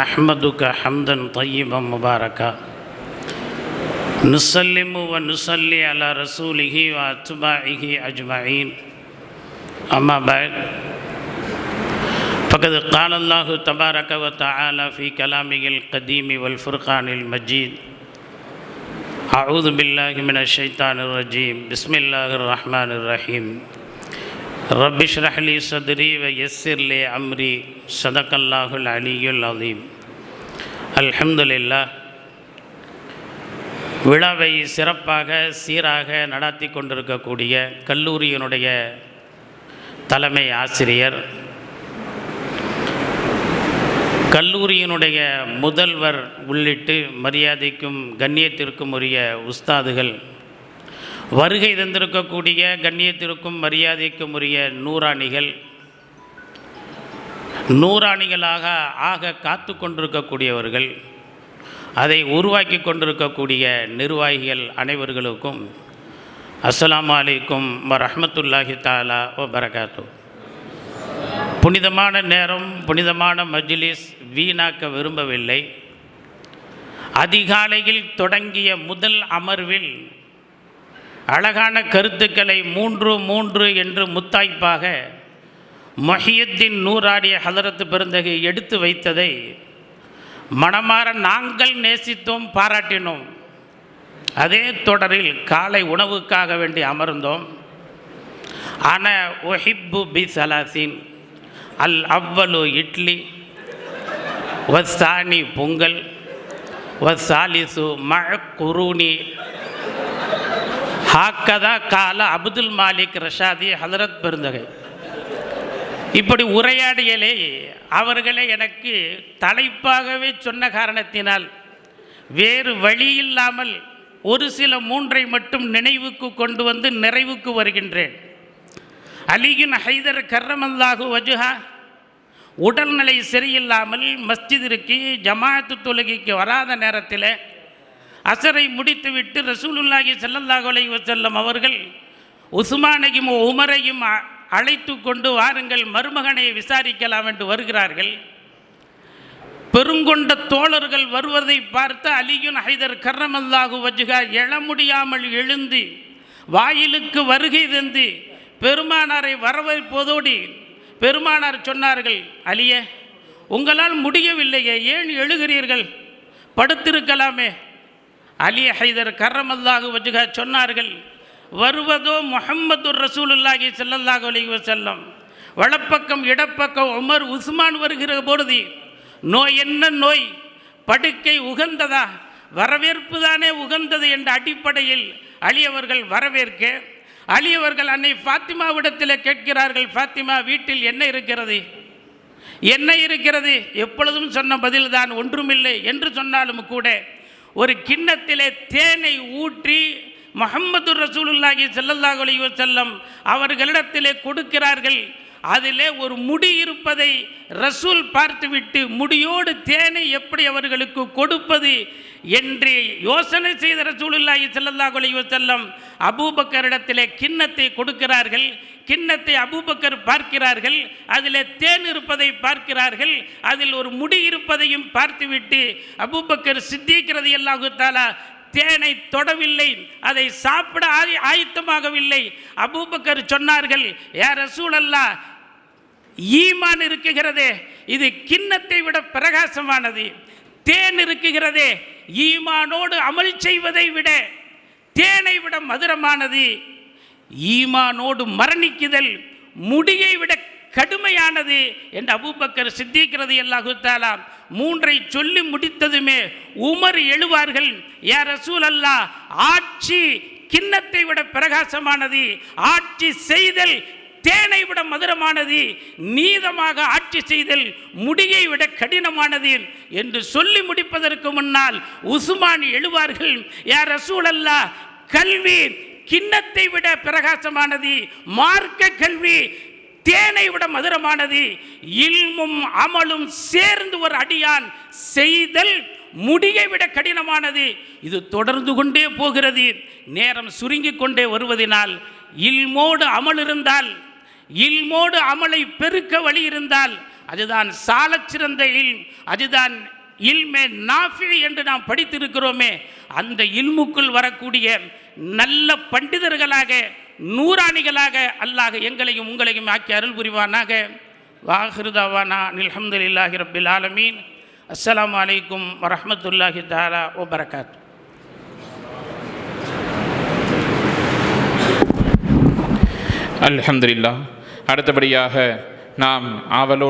نحمدك حمدا طيبا مباركا. نسلم ونصلي على رسوله وأتباعه أجمعين. أما بعد فقد قال الله تبارك وتعالى في كلامه القديم والفرقان المجيد أعوذ بالله من الشيطان الرجيم. بسم الله الرحمن الرحيم. رب اشرح لي صدري ويسر لي أمري صدق الله العلي العظيم الحمد لله விழாவை சிறப்பாக சீராக நடாத்தி கொண்டிருக்கக்கூடிய கல்லூரியினுடைய தலைமை ஆசிரியர் கல்லூரியினுடைய முதல்வர் உள்ளிட்டு மரியாதைக்கும் கண்ணியத்திற்கும் உரிய உஸ்தாதுகள் வருகை தந்திருக்கக்கூடிய கண்ணியத்திற்கும் மரியாதைக்கும் உரிய நூறாணிகள். நூறாணிகளாக ஆக காத்து கொண்டிருக்கக்கூடியவர்கள் அதை உருவாக்கி கொண்டிருக்கக்கூடிய நிர்வாகிகள் அனைவர்களுக்கும் அஸ்லாம் அலைக்கும் ரஹமத்துல்லாஹி தாலா ஓ பரகாத்து புனிதமான நேரம் புனிதமான மஜ்லிஸ் வீணாக்க விரும்பவில்லை. அதிகாலையில் தொடங்கிய முதல் அமர்வில் அழகான கருத்துக்களை மூன்று மூன்று என்று முத்தாய்ப்பாக மொஹியத்தின் நூறாடிய ஹதரத்து பெருந்தகை எடுத்து வைத்ததை மனமாற நாங்கள் நேசித்தோம் பாராட்டினோம். அதே தொடரில் காலை உணவுக்காக வேண்டி அமர்ந்தோம். அன ஒஹிப்பு பி சலாசின் அல் அவ்வலு இட்லி வஸ்தானி பொங்கல் வசாலிசு மழ குருணி ஹாக்கதா கால அப்துல் மாலிக் ரஷாதி ஹதரத் பெருந்தகை. இப்படி உரையாடியலே அவர்களே எனக்கு தலைப்பாகவே சொன்ன காரணத்தினால் வேறு வழி இல்லாமல் ஒரு சில மூன்றை மட்டும் நினைவுக்கு கொண்டு வந்து நிறைவுக்கு வருகின்றேன். அலிகின் ஹைதர் கர்ரமல்லாஹு வஜுஹா உடல்நிலை சரியில்லாமல் மஸ்ஜிதிற்கு ஜமாஅத்து தொழுகைக்கு வராத நேரத்தில் அசரை முடித்துவிட்டு ரசூலுல்லாஹி ஸல்லல்லாஹு அலை வசல்லம் அவர்கள் உஸ்மானையும் உமரையும் அ- அழைத்து கொண்டு வாருங்கள் மருமகனை விசாரிக்கலாம் என்று வருகிறார்கள். பெருங்கொண்ட தோழர்கள் வருவதை பார்த்து அலியுன் ஹைதர் கர்ரமல்லாஹு வஜுகா எழ முடியாமல் எழுந்து வாயிலுக்கு வருகை தந்து பெருமானாரை வரவேற்பதோடு பெருமானார் சொன்னார்கள் அலியே உங்களால் முடியவில்லையே ஏன் எழுகிறீர்கள்? படுத்திருக்கலாமே. அலி ஹைதர் கர்ரமல்லாஹு வஜுகா சொன்னார்கள் வருவதோ முஹம்மது ரசூலுல்லாஹி ஸல்லல்லாஹு அலைஹி வஸல்லம். வலப்பக்கம் இடப்பக்கம் உமர் உஸ்மான் வருகிற பொழுது நோய் என்ன நோய்? படுக்கை உகந்ததா? வரவேற்பு தானே உகந்தது? என்ற அடிப்படையில் அலி அவர்கள் வரவேற்க அலி அவர்கள் அன்னை ஃபாத்திமாவிடத்தில் கேட்கிறார்கள் ஃபாத்திமா வீட்டில் என்ன இருக்கிறது? என்ன இருக்கிறது? எப்பொழுதும் சொன்ன பதில்தான் ஒன்றுமில்லை என்று சொன்னாலும் கூட ஒரு கிண்ணத்திலே தேனை ஊற்றி மஹம்மது ரசூலுல்லாஹி ஸல்லல்லாஹு அலி வசல்லம் அவர்களிடத்திலே கொடுக்கிறார்கள். அதிலே ஒரு முடி இருப்பதை ரசூல் பார்த்துவிட்டு முடியோடு தேனை எப்படி அவர்களுக்கு கொடுப்பது என்று யோசனை செய்த ரசூலுல்லாஹி ஸல்லல்லாஹு அலைஹி வஸல்லம் அபூபக்கரிடத்திலே கிண்ணத்தை கொடுக்கிறார்கள். கிண்ணத்தை அபூபக்கர் பார்க்கிறார்கள். அதில் தேன் இருப்பதை பார்க்கிறார்கள். அதில் ஒரு முடி இருப்பதையும் பார்த்துவிட்டு அபூபக்கர் சித்திக்கிறது எல்லாகுத்தாலா தேனை தொடவில்லை. அதை சாப்பிட ஆய- ஆயத்தமாகவில்லை. அபூபக்கர் சொன்னார்கள் ஏ ரசூலல்லா ஈமான் இருக்குகிறதே. இது கிண்ணத்தை விட பிரகாசமானது. தேன் இருக்குகிறதே. ஈமானோடு அமல் செய்வதை விட தேனை விட மதுரமானது. ஈமானோடு மரணிக்குதல் முடியை விட கடுமையானது என்று அபூபக்கர் சித்திக்கிறது எல்லாகுத்தாலாம் மூன்றை சொல்லி முடித்ததுமே உமர் எழுவார்கள் ஏ ரசூல் அல்லா ஆட்சி கிண்ணத்தை விட பிரகாசமானது ஆட்சி செய்தல் தேனை விட மதுரமானது நீதமாக ஆட்சி செய்தல் முடியை விட கடினமானது என்று சொல்லி முடிப்பதற்கு முன்னால் உசுமான் எழுவார்கள் யார் ரசூலல்லா கல்வி கிண்ணத்தை விட பிரகாசமானது மார்க்க கல்வி தேனை விட மதுரமானது இல்மும் அமலும் சேர்ந்து ஒரு அடியான் செய்தல் முடியை விட கடினமானது. இது தொடர்ந்து கொண்டே போகிறது. நேரம் சுருங்கிக் கொண்டே வருவதினால் இல்மோடு அமல் இருந்தால் இல்மோடு அமலை பெருக்க வழி இருந்தால் அதுதான் சாலச்சிறந்த இல் அதுதான் இல்மே நாஃபி என்று நாம் படித்திருக்கிறோமே அந்த இல்முக்குள் வரக்கூடிய நல்ல பண்டிதர்களாக நூறாணிகளாக அல்லாஹ் எங்களையும் உங்களையும் ஆக்கி அருள் புரிவானாக. வாஹிருதாவானா அல்ஹம்துலில்லாஹி ரபில் ஆலமீன். அஸ்ஸலாமு அலைக்கும் வரஹ்மத்துல்லாஹி தஆலா வபரகாத்து அல்ஹம்துலில்லாஹ். அடுத்தபடியாக நாம் ஆவலோடு